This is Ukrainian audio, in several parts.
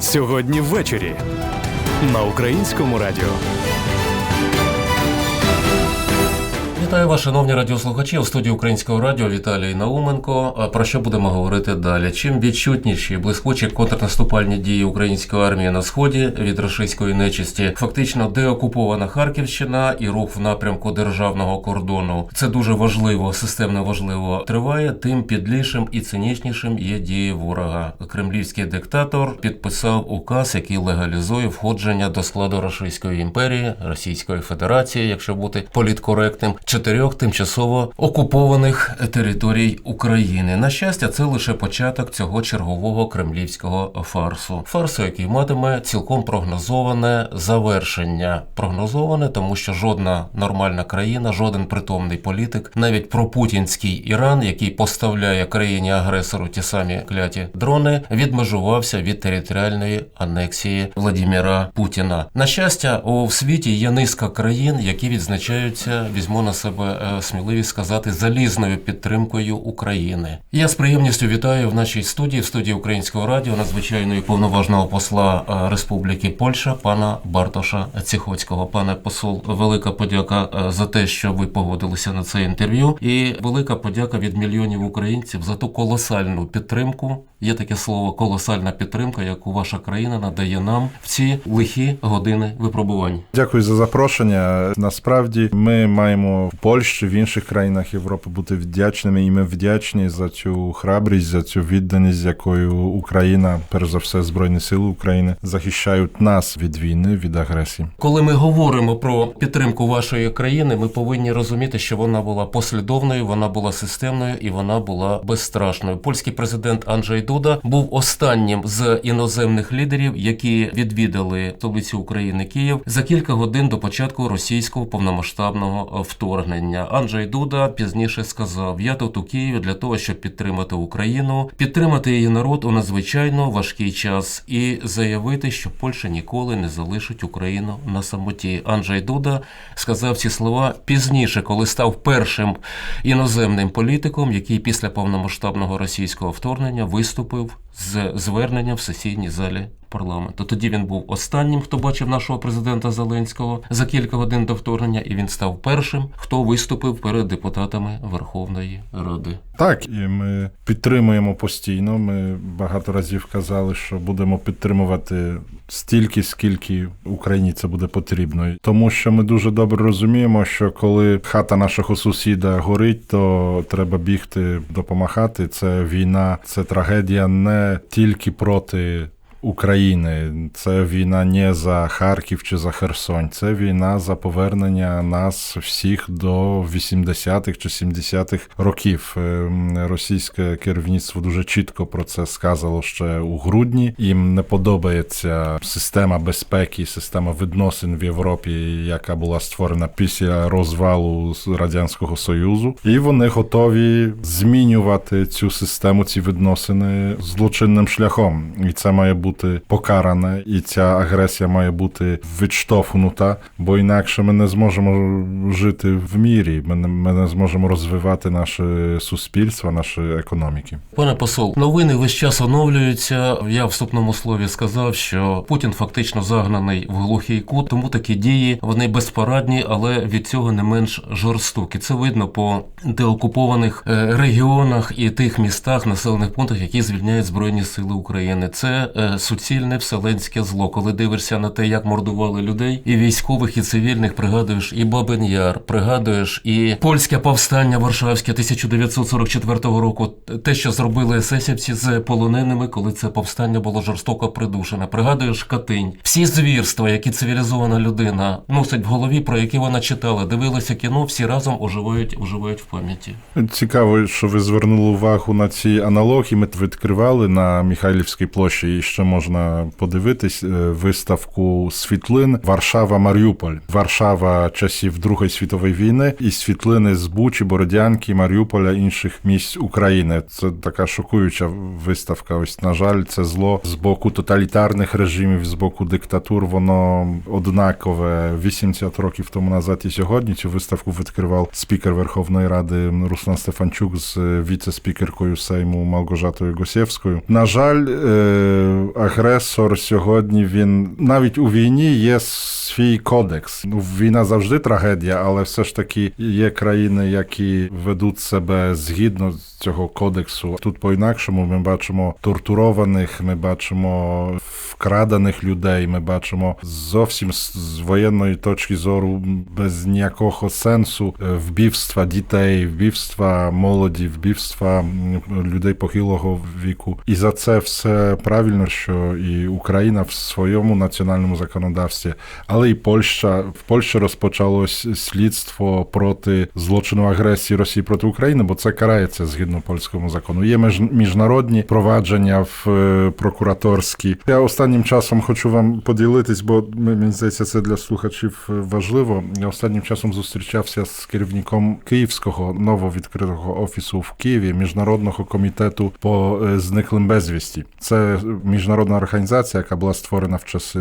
Сьогодні ввечері на українському радіо. Вітаю вас, шановні радіослухачі. У студії Українського радіо Віталій Науменко. Про що будемо говорити далі? Чим відчутніші блискучі контрнаступальні дії української армії на сході від російської нечисті, фактично деокупована Харківщина і рух в напрямку державного кордону. Це дуже важливо, системно важливо триває. Тим підлішим і цинічнішим є дії ворога. Кремлівський диктатор підписав указ, який легалізує входження до складу Російської імперії, Російської Федерації, якщо бути політкоректним, чотирьох тимчасово окупованих територій України. На щастя, це лише початок цього чергового кремлівського фарсу. Фарсу, який матиме цілком прогнозоване завершення. Прогнозоване, тому що жодна нормальна країна, жоден притомний політик, навіть пропутінський Іран, який поставляє країні агресору ті самі кляті дрони, відмежувався від територіальної анексії Владіміра Путіна. На щастя, у світі є низка країн, які відзначаються, візьму на себе е, сміливість сказати, залізною підтримкою України. Я з приємністю вітаю в нашій студії, в студії Українського радіо, надзвичайного і повноважного посла е, Республіки Польща, пана Бартоша Ціхоцького. Пане посол, велика подяка е, за те, що ви погодилися на це інтерв'ю, і велика подяка від мільйонів українців за ту колосальну підтримку. Є таке слово колосальна підтримка, яку ваша країна надає нам в ці лихі години випробувань. Дякую за запрошення. Насправді ми маємо Польщі, в інших країнах Європи бути вдячними, і ми вдячні за цю храбрість, за цю відданість, з якою Україна, перш за все, Збройні Сили України захищають нас від війни, від агресії. Коли ми говоримо про підтримку вашої країни, ми повинні розуміти, що вона була послідовною, вона була системною і вона була безстрашною. Польський президент Анджей Дуда був останнім з іноземних лідерів, які відвідали столицю України Київ за кілька годин до початку російського повномасштабного вторгнення. Анджей Дуда пізніше сказав: Я тут у Києві для того, щоб підтримати Україну, підтримати її народ у надзвичайно важкий час і заявити, що Польща ніколи не залишить Україну на самоті. Анджей Дуда сказав ці слова пізніше, коли став першим іноземним політиком, який після повномасштабного російського вторгнення виступив з зверненням в сесійній залі парламенту. Тоді він був останнім, хто бачив нашого президента Зеленського за кілька годин до вторгнення, і він став першим, хто виступив перед депутатами Верховної Ради. Так, і ми підтримуємо постійно. Ми багато разів казали, що будемо підтримувати стільки, скільки Україні це буде потрібно. Тому що ми дуже добре розуміємо, що коли хата нашого сусіда горить, то треба бігти допомагати. Це війна, це трагедія не тільки проти. України це війна не за Харків чи за Херсонь, це війна за повернення нас всіх до 80-х чи 70-х років. Ем, Російське керівництво дуже чітко про це сказало ще у грудні. Їм не подобається система безпеки, система відносин в Європі, яка була створена після розвалу радянського союзу, і вони готові змінювати цю систему, ці відносини злочинним шляхом, і це має бути бути покаране, і ця агресія має бути відштовхнута, бо інакше ми не зможемо жити в мірі. Ми не, ми не зможемо розвивати наше суспільство, наші економіки. Пане посол, новини весь час оновлюються. Я в вступному слові сказав, що Путін фактично загнаний в глухий кут, тому такі дії вони безпорадні, але від цього не менш жорстокі. Це видно по деокупованих е, регіонах і тих містах, населених пунктах, які звільняють збройні сили України. Це е, суцільне вселенське зло. Коли дивишся на те, як мордували людей, і військових, і цивільних, пригадуєш і Бабин Яр, пригадуєш і польське повстання Варшавське 1944 року. Те, що зробили есесівці з полоненими, коли це повстання було жорстоко придушене. Пригадуєш Катинь, всі звірства, які цивілізована людина носить в голові, про які вона читала, дивилася кіно, всі разом оживають, оживають в пам'яті. Цікаво, що ви звернули увагу на ці аналогії. Ми відкривали на Михайлівській площі і ще можна подивитись е, виставку світлин Варшава Маріуполь, Варшава часів Другої світової війни і світлини з Бучі, Бородянки, Маріуполя інших місць України. Це така шокуюча виставка. Ось на жаль, це зло з боку тоталітарних режимів, з боку диктатур. Воно однакове 80 років тому назад і сьогодні. Цю виставку відкривав спікер Верховної Ради Руслан Стефанчук з е, віце-спікеркою Сейму Малгожатою Госєвською. На жаль, е, агресор сьогодні він навіть у війні є свій кодекс. Ну, війна завжди трагедія, але все ж таки є країни, які ведуть себе згідно з цього кодексу. Тут по-інакшому ми бачимо тортурованих, ми бачимо вкрадених людей, ми бачимо зовсім з воєнної точки зору без ніякого сенсу е, вбивства дітей, вбивства молоді, вбивства людей похилого віку. І за це все правильно, що і Україна в своєму національному законодавстві, але і Польща в Польщі розпочалось слідство проти злочину агресії Росії проти України, бо це карається згідно польському закону. Є між- міжнародні провадження в е, прокураторські. Я останнім часом хочу вам поділитись, бо мені здається, це для слухачів е, важливо. Я останнім часом зустрічався з керівником Київського нововідкритого офісу в Києві міжнародного комітету по е, зниклим безвісті. Це міжнародна організація, яка була створена в часи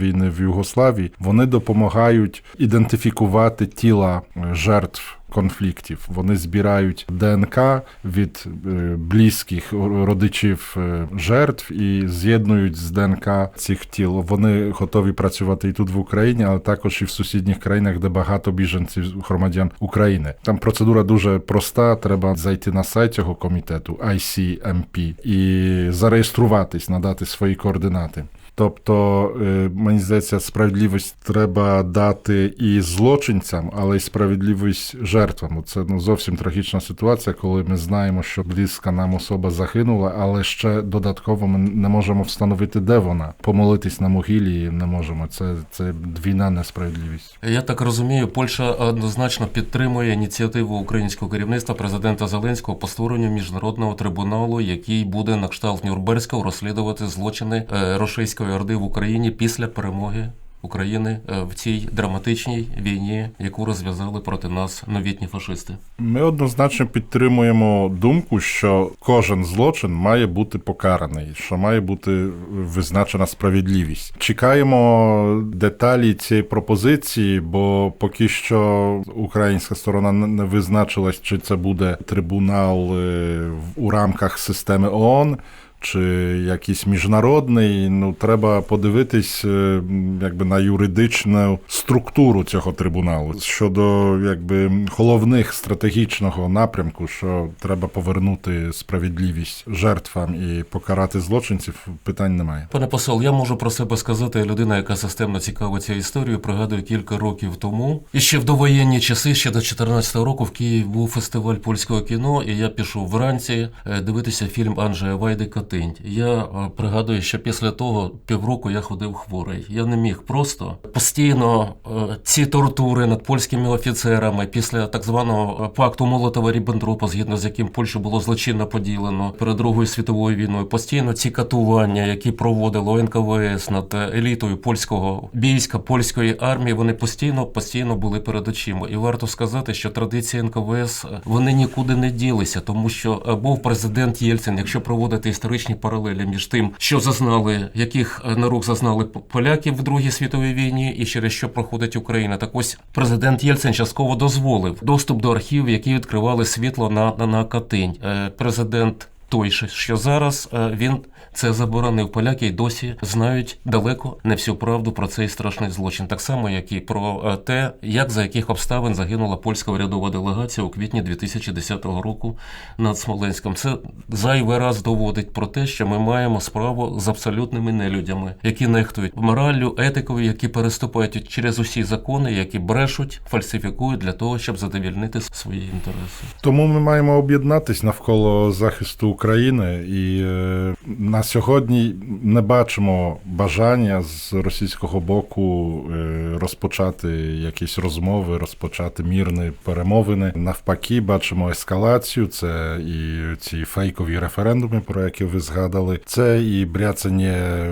війни в Югославії. Вони допомагають ідентифікувати тіла е, жертв. Конфліктів вони збирають ДНК від е, близьких родичів е, жертв і з'єднують з ДНК цих тіл. Вони готові працювати і тут в Україні, але також і в сусідніх країнах, де багато біженців громадян України. Там процедура дуже проста. Треба зайти на сайт цього комітету ICMP і зареєструватись, надати свої координати. Тобто, е, мені здається, справедливість треба дати і злочинцям, але й справедливість жертвам. Це ну зовсім трагічна ситуація, коли ми знаємо, що близька нам особа загинула, але ще додатково ми не можемо встановити, де вона. Помолитись на могилі не можемо. Це, це двійна несправедливість. Я так розумію, Польща однозначно підтримує ініціативу українського керівництва президента Зеленського по створенню міжнародного трибуналу, який буде на кшталт Нюрнберзького розслідувати злочини е, російської орди в Україні після перемоги. України е, в цій драматичній війні, яку розв'язали проти нас новітні фашисти. Ми однозначно підтримуємо думку, що кожен злочин має бути покараний, що має бути визначена справедливість. Чекаємо деталі цієї пропозиції, бо поки що українська сторона не не визначилась, чи це буде трибунал е, у рамках системи ООН. Чи якийсь міжнародний, ну треба подивитись е, якби на юридичну структуру цього трибуналу щодо якби головних стратегічного напрямку, що треба повернути справедливість жертвам і покарати злочинців. Питань немає. Пане посол, я можу про себе сказати, людина, яка системно цікавиться історією, пригадую кілька років тому. І ще в довоєнні часи, ще до 14 року, в Києві був фестиваль польського кіно, і я пішов вранці е, дивитися фільм Анджея Вайди Катинь. Я е, пригадую, що після того півроку я ходив хворий. Я не міг просто постійно е, ці тортури над польськими офіцерами після так званого е, пакту Молотова Ріббентропа, згідно з яким Польщу було злочинно поділено перед Другою світовою війною. Постійно ці катування, які проводило НКВС над елітою польського війська, польської армії, вони постійно постійно були перед очима. І варто сказати, що традиції НКВС вони нікуди не ділися, тому що був президент Єльцин, якщо проводити історичні паралелі між тим, що зазнали, яких нарук наруг зазнали поляки в Другій світовій війні, і через що проходить Україна. Так ось президент Єльцин частково дозволив доступ до архівів, які відкривали світло на, на, на Катинь. Е, Президент той, що- зараз е, він це заборонив. Поляки й досі знають далеко не всю правду про цей страшний злочин, так само як і про е, те, як за яких обставин загинула польська урядова делегація у квітні 2010 року над Смоленськом. Це зайвий раз доводить про те, що ми маємо справу з абсолютними нелюдями, які нехтують мораллю, етикою, які переступають через усі закони, які брешуть, фальсифікують для того, щоб задовільнити свої інтереси. Тому ми маємо об'єднатись навколо захисту України, і е, на сьогодні не бачимо бажання з російського боку е, розпочати якісь розмови, розпочати мірні перемовини. Навпаки, бачимо ескалацію. Це і ці фейкові референдуми, про які ви згадали. Це і бряцання,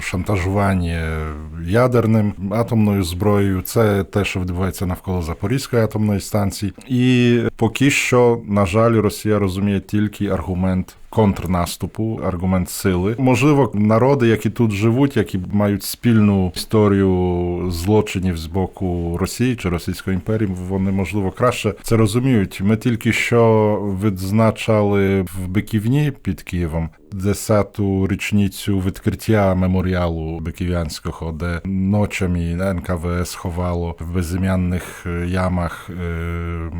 шантажування ядерним атомною зброєю. Це те, що відбувається навколо Запорізької атомної станції. І поки що, на жаль, Росія розуміє тільки аргумент. And. Контрнаступу, аргумент сили. Можливо, народи, які тут живуть, які мають спільну історію злочинів з боку Росії чи Російської імперії, вони можливо краще це розуміють. Ми тільки що відзначали в Биківні під Києвом десяту річницю відкриття меморіалу Биків'янського, де ночами НКВС ховало в безім'янних е, ямах е,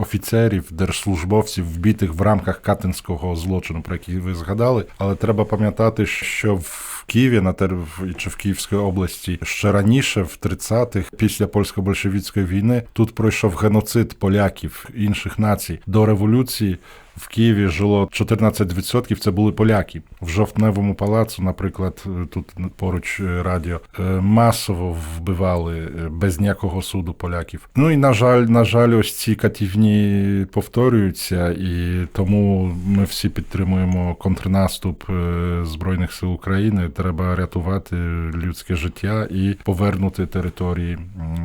офіцерів, держслужбовців, вбитих в рамках катинського злочину, про які ви згадали. Але треба пам'ятати, що в Києві на тер... чи в Київській області ще раніше, в 30-х, після польсько-большевіцької війни, тут пройшов геноцид поляків інших націй до революції. В Києві жило 14% це були поляки. В жовтневому палацу, наприклад, е, тут поруч е, радіо, е, масово вбивали без ніякого суду поляків. Ну і на жаль, на жаль, ось ці катівні повторюються, і тому ми всі підтримуємо контрнаступ Збройних сил України. Треба рятувати людське життя і повернути території,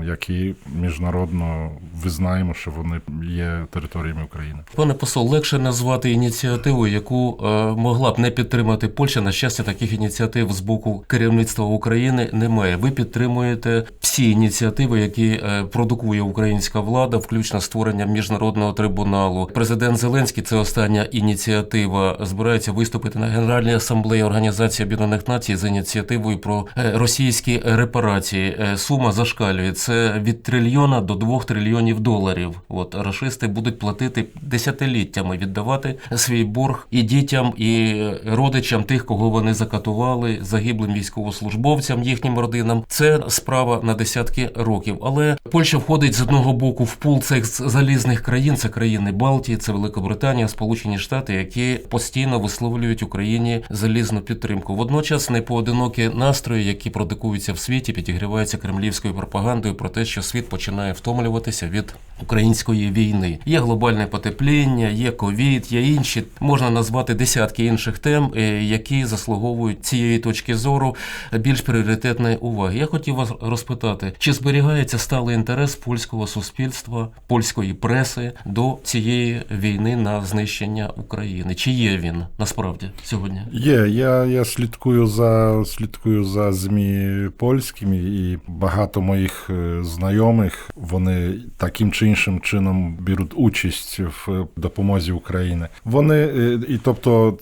які міжнародно визнаємо, що вони є територіями України. Пане посол, легше назвати ініціативу, яку е, могла б не підтримати Польща. На щастя, таких ініціатив з боку керівництва України немає. Ви підтримуєте всі ініціативи, які е, продукує українська влада, включно створення міжнародного трибуналу. Президент Зеленський, це остання ініціатива, збирається виступити на Генеральній асамблеї Організації Об'єднаних Націй з ініціативою про е, російські репарації. Сума зашкалює. Це від трильйона до двох трильйонів доларів. От рашисти будуть платити десятиліттями, віддавати свій борг і дітям, і родичам тих, кого вони закатували, загиблим військовослужбовцям, їхнім родинам. Це справа на десятки років. Але Польща входить з одного боку в пул цих залізних країн. Це країни Балтії, це Великобританія, Сполучені Штати, які постійно висловлюють Україні залізну підтримку. Водночас непоодинокі настрої, які продикуються в світі, підігріваються кремлівською пропагандою про те, що світ починає втомлюватися від української війни. Є глобальне потепління, є ковід, є інші можна назвати десятки інших тем, е, які заслуговують цієї точки зору більш пріоритетної уваги. Я хотів вас розпитати, чи зберігається сталий інтерес польського суспільства, польської преси до цієї війни на знищення України? Чи є він насправді сьогодні? Є, я, я слідкую за слідкую за ЗМІ польськими, і багато моїх е, знайомих вони таким чи іншим чином беруть участь в допомозі України. Вони е, і тобто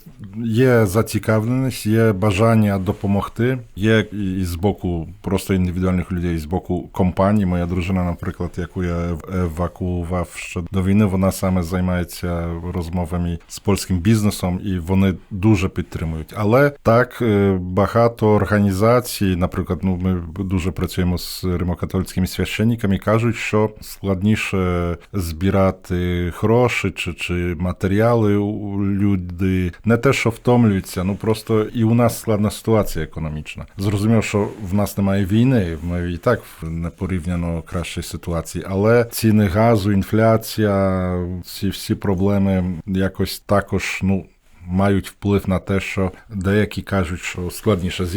є зацікавленість, є бажання допомогти. Є і з боку просто індивідуальних людей, і з боку компаній. Моя дружина, наприклад, яку я евакуював ще до війни, вона саме займається розмовами з польським бізнесом, і вони дуже підтримують. Але так е, багато організацій, наприклад, ну ми дуже працюємо з римокатолицькими священниками, кажуть, що складніше збирати гроші чи, чи матеріали люди. Не те, що втомлюються, ну просто і у нас складна ситуація економічна. Зрозуміло, що в нас немає війни, ми і так в непорівняно кращій ситуації, але ціни газу, інфляція, ці всі проблеми якось також, ну. Мають вплив на те, що деякі кажуть, що складніше.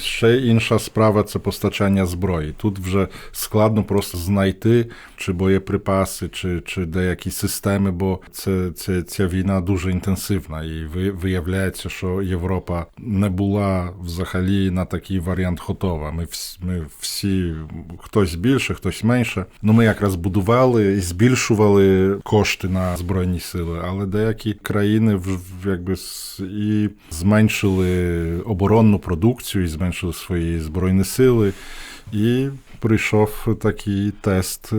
Ще інша справа це постачання зброї. Тут вже складно просто знайти чи боєприпаси, чи, чи деякі системи, бо це, це ця війна дуже інтенсивна, і виявляється, що Європа не була взагалі на такий варіант готова. Ми всі, ми всі хтось більше, хтось менше. Ну ми якраз будували і збільшували кошти на збройні сили, але деякі країни в- якби і зменшили оборонну продукцію, і зменшили свої збройні сили. І прийшов такий тест, е,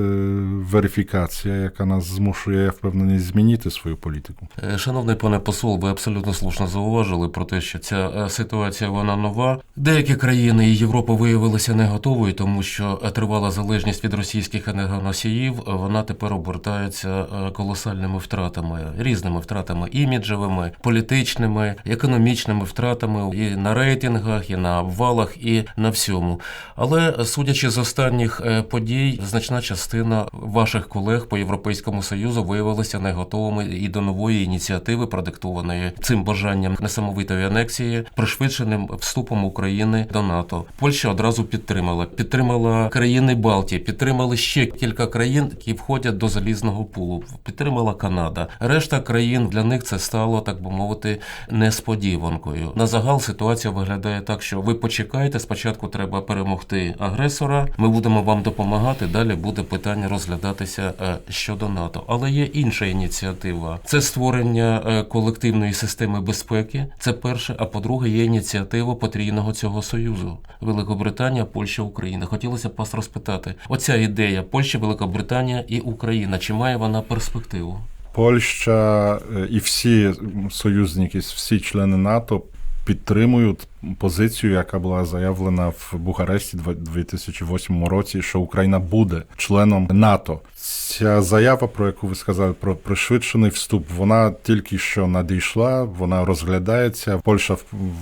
верифікація, яка нас змушує, я впевнений, змінити свою політику. Е, Шановний пане посол, ви абсолютно слушно зауважили про те, що ця е, ситуація вона нова. Деякі країни і Європа виявилися не готовою, тому що тривала залежність від російських енергоносіїв. Вона тепер обертається колосальними втратами, різними втратами іміджевими, політичними, економічними втратами і на рейтингах, і на обвалах, і на всьому. Але судячи з останніх е, подій, значна частина ваших колег по Європейському Союзу виявилися не готовими і до нової ініціативи, продиктованої цим бажанням несамовитої анексії, пришвидшеним вступом України до НАТО. Польща одразу підтримала. Підтримала країни Балтії, підтримали ще кілька країн, які входять до залізного пулу. Підтримала Канада. Решта країн для них це стало, так би мовити, несподіванкою. На загал ситуація виглядає так, що ви почекаєте. Спочатку треба перемогти агресора. Ми будемо вам допомагати. Далі буде питання розглядатися е, щодо НАТО. Але є інша ініціатива: це створення е, колективної системи безпеки. Це перше. А по-друге, є ініціатива потрійного цього союзу: Великобританія, Польща, Україна. Хотілося б вас розпитати: оця ідея Польща, Великобританія і Україна. Чи має вона перспективу? Польща е, і всі союзники, всі члени НАТО підтримують позицію, яка була заявлена в Бухаресті в 2008 році, що Україна буде членом НАТО. Ця заява, про яку ви сказали, про пришвидшений вступ, вона тільки що надійшла, вона розглядається. Польща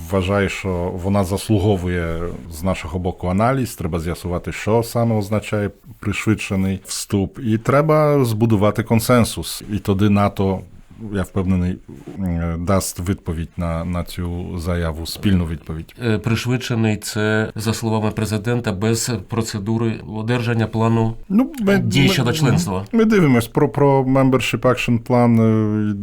вважає, що вона заслуговує з нашого боку аналіз. Треба з'ясувати, що саме означає пришвидшений вступ, і треба збудувати консенсус. І тоді НАТО. Я впевнений, е, дасть відповідь на, на цю заяву, спільну відповідь. Е, Пришвидшений це за словами президента без процедури одержання плану Ну, ми, дій щодо членства. Ми дивимось про, про Membership Action Plan. е,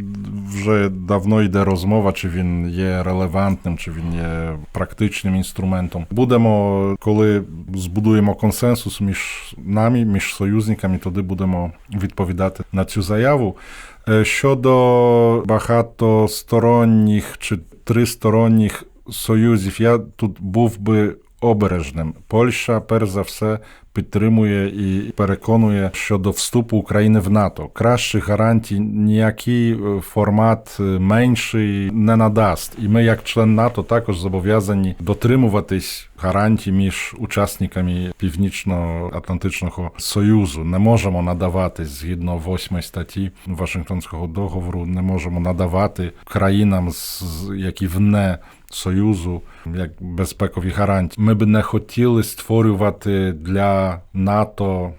Вже давно йде розмова, чи він є релевантним, чи він є практичним інструментом. Будемо, коли збудуємо консенсус між нами, між союзниками, тоді будемо відповідати на цю заяву. Е, Щодо багатосторонніх чи тристоронніх союзів, я тут був би обережним. Польща, перш за все, підтримує і переконує щодо вступу України в НАТО. Кращих гарантій ніякий е, формат е, менший не надасть. І ми, як член НАТО, також зобов'язані дотримуватись гарантій між учасниками Північно-Атлантичного Союзу. Не можемо надавати згідно восьмої статті Вашингтонського договору, не можемо надавати країнам, які вне Союзу як безпекові гарантії. Ми б не хотіли створювати для НАТО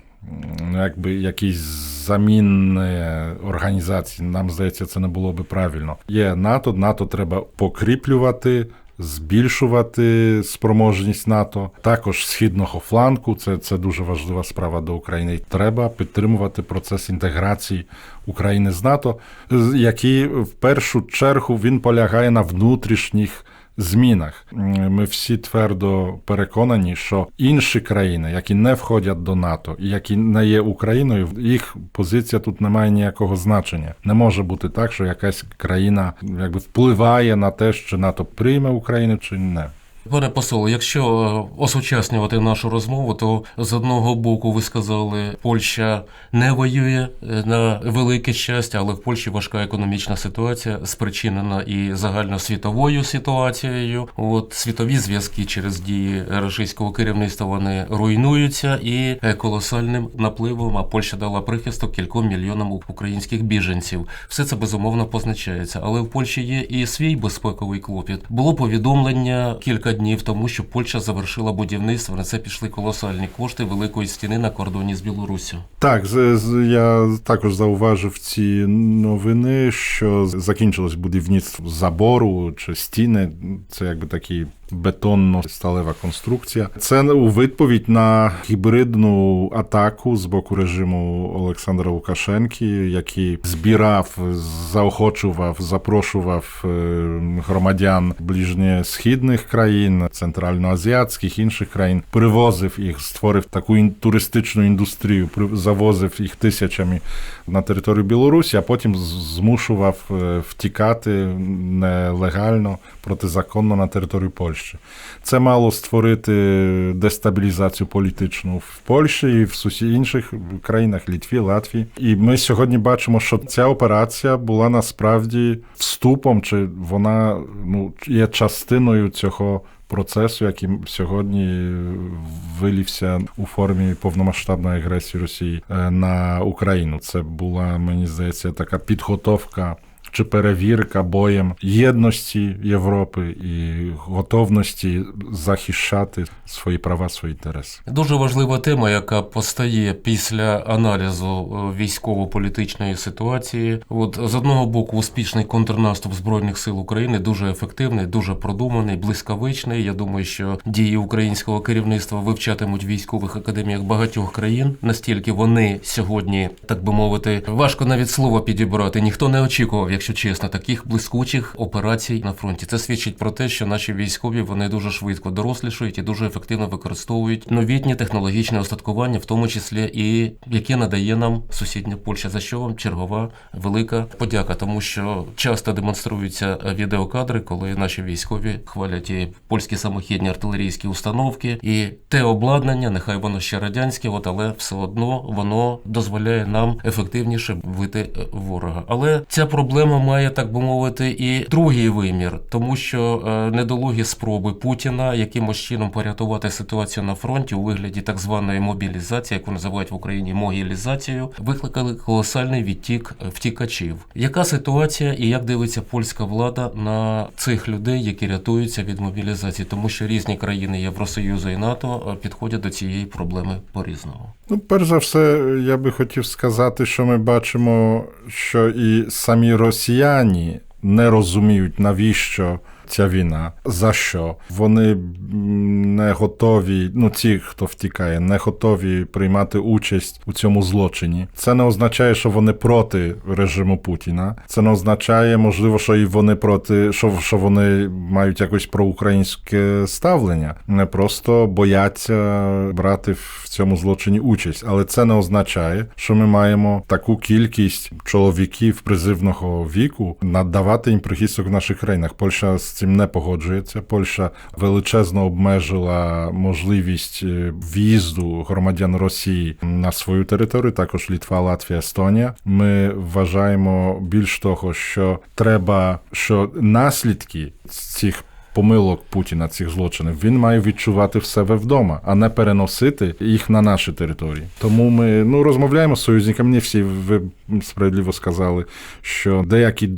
якби якісь замінні організації. Нам здається, це не було би правильно. Є НАТО, НАТО треба покріплювати. Збільшувати спроможність НАТО, також східного фланку. Це, це дуже важлива справа до України. Треба підтримувати процес інтеграції України з НАТО, який в першу чергу він полягає на внутрішніх змінах. Ми всі твердо переконані, що інші країни, які не входять до НАТО і які не є Україною, їх позиція тут не має ніякого значення. Не може бути так, що якась країна якби впливає на те, що НАТО прийме Україну чи не. Пане посол, якщо е, осучаснювати нашу розмову, то з одного боку ви сказали, Польща не воює е, на велике щастя, але в Польщі важка економічна ситуація, спричинена і загальносвітовою ситуацією. От світові зв'язки через дії російського керівництва вони руйнуються і е, колосальним напливом. А Польща дала прихисток кільком мільйонам українських біженців. Все це безумовно позначається. Але в Польщі є і свій безпековий клопіт. Було повідомлення кілька днів тому, що Польща завершила будівництво. На це пішли колосальні кошти великої стіни на кордоні з Білоруссю. Так, з- я також зауважив ці новини, що закінчилось будівництво забору чи стіни. Це якби такі бетонно-сталева конструкція. Це у відповідь на гібридну атаку з боку режиму Олександра Лукашенки, який збирав, заохочував, запрошував е, громадян ближньосхідних країн, центральноазіатських інших країн, привозив їх, створив таку туристичну індустрію, завозив їх тисячами на територію Білорусі, а потім змушував е, втікати нелегально, протизаконно на територію Польщі. Польщі. Це мало створити дестабілізацію політичну в Польщі і в сусі інших країнах Літві, Латвії. І ми сьогодні бачимо, що ця операція була насправді вступом, чи вона ну є частиною цього. Процесу, який сьогодні вилівся у формі повномасштабної агресії Росії е, на Україну. Це була, мені здається, така підготовка чи перевірка боєм єдності Європи і готовності захищати свої права, свої інтереси. Дуже важлива тема, яка постає після аналізу е, військово-політичної ситуації. От з одного боку, успішний контрнаступ збройних сил України дуже ефективний, дуже продуманий, блискавичний. Я думаю, що дії українського керівництва вивчатимуть в військових академіях багатьох країн. Настільки вони сьогодні, так би мовити, важко навіть слова підібрати. Ніхто не очікував, якщо чесно, таких блискучих операцій на фронті. Це свідчить про те, що наші військові вони дуже швидко дорослішують і дуже ефективно використовують новітні технологічне остаткування, в тому числі і яке надає нам сусідня Польща. За що вам чергова велика подяка, тому що часто демонструються відеокадри, коли наші військові хвалять і польські самохідні артилерійські установки, і те обладнання, нехай воно ще радянське, от але все одно воно дозволяє нам ефективніше бити ворога. Але ця проблема має так би мовити і другий вимір, тому що е, недолугі спроби Путіна якимось чином порятувати ситуацію на фронті у вигляді так званої мобілізації, яку називають в Україні могілізацією, викликали колосальний відтік втікачів. Яка ситуація і як дивиться польська влада на цих людей, які рятуються від мобілізації, тому що різні країни Євросоюзу і НАТО е, підходять до цієї проблеми по-різному. Ну, перш за все, я би хотів сказати, що ми бачимо, що і самі росіяни не розуміють, навіщо ця війна, за що. Вони не готові, ну ті, хто втікає, не готові приймати участь у цьому злочині. Це не означає, що вони проти режиму Путіна. Це не означає, можливо, що і вони проти, що, що вони мають якось проукраїнське ставлення. Не просто бояться брати в цьому злочині участь. Але це не означає, що ми маємо таку кількість чоловіків призивного віку надавати їм прихисток в наших країнах. Польща з цим не погоджується. Польща величезно обмежила можливість е, в'їзду громадян Росії на свою територію, також Літва, Латвія, Естонія. Ми вважаємо більш того, що треба, що наслідки цих помилок Путіна цих злочинів він має відчувати в себе вдома, а не переносити їх на наші території. Тому ми ну розмовляємо з союзниками. Не всі ви справедливо сказали, що деякі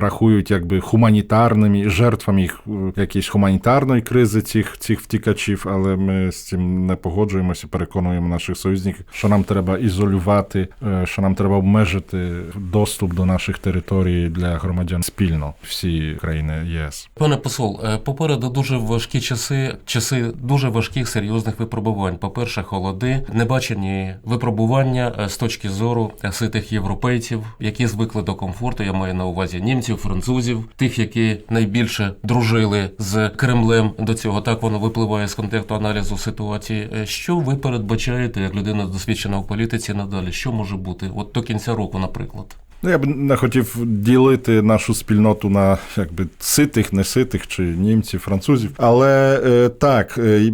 рахують якби гуманітарними жертвами їх е, якоїсь гуманітарної кризи цих цих втікачів, але ми з цим не погоджуємося. Переконуємо наших союзників, що нам треба ізолювати, е, що нам треба обмежити доступ до наших територій для громадян спільно всі країни ЄС. Пане посол, е, попереду дуже важкі часи, часи дуже важких серйозних випробувань. По-перше, холоди, небачені випробування е, з точки зору е, ситих європейців, які звикли до комфорту. Я маю на увазі німців, французів, тих, які найбільше дружили з Кремлем. До цього так воно випливає з контексту аналізу ситуації. Що ви передбачаєте як людина досвідчена в політиці надалі? Що може бути? От до кінця року, наприклад. Ну, я б не хотів ділити нашу спільноту на якби ситих, неситих чи німців, французів. Але е, так, е,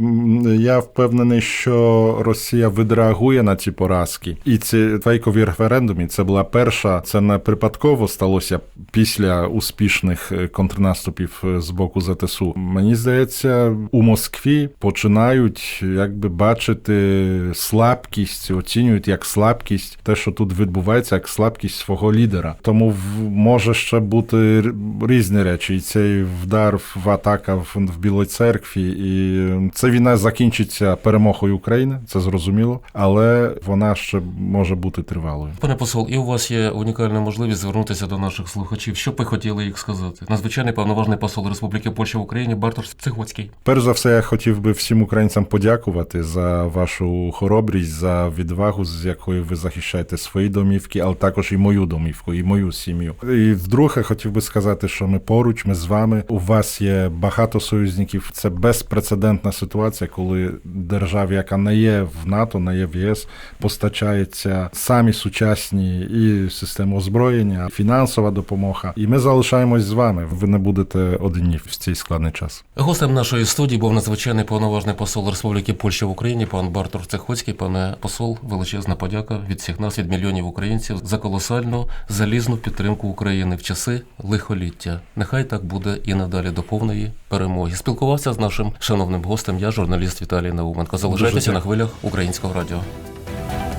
я впевнений, що Росія відреагує на ці поразки. І ці фейкові референдуми це була перша, це не припадково сталося після успішних е, контрнаступів з боку ЗТСУ. Мені здається, у Москві починають якби бачити слабкість, оцінюють як слабкість те, що тут відбувається, як слабкість свого лідера. Тому може ще бути різні речі. І цей вдар в атака в, в Білій церкві, і ця війна закінчиться перемогою України, це зрозуміло, але вона ще може бути тривалою. Пане посол, і у вас є унікальна можливість звернутися до наших слухачів. Що б ви хотіли їх сказати? Надзвичайний повноважний посол Республіки Польща в Україні Бартош Цигоцький. Перш за все, я хотів би всім українцям подякувати за вашу хоробрість, за відвагу, з якою ви захищаєте свої домівки, але також і мою домівку. Домівку і мою сім'ю. І вдруге хотів би сказати, що ми поруч, ми з вами. У вас є багато союзників. Це безпрецедентна ситуація, коли державі, яка не є в НАТО, не є в ЄС, постачається самі сучасні і системи озброєння, фінансова допомога. І ми залишаємось з вами. Ви не будете одні в цей складний час. Гостем нашої студії був надзвичайний повноважний посол Республіки Польща в Україні, пан Бартур Цехоцький. Пане посол, величезна подяка від всіх нас, від мільйонів українців за колосальну залізну підтримку України в часи лихоліття. Нехай так буде і надалі до повної перемоги. Спілкувався з нашим шановним гостем. Я журналіст Віталій Науменко. Залишайтеся на хвилях українського радіо.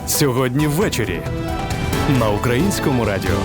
Сьогодні ввечері на українському радіо.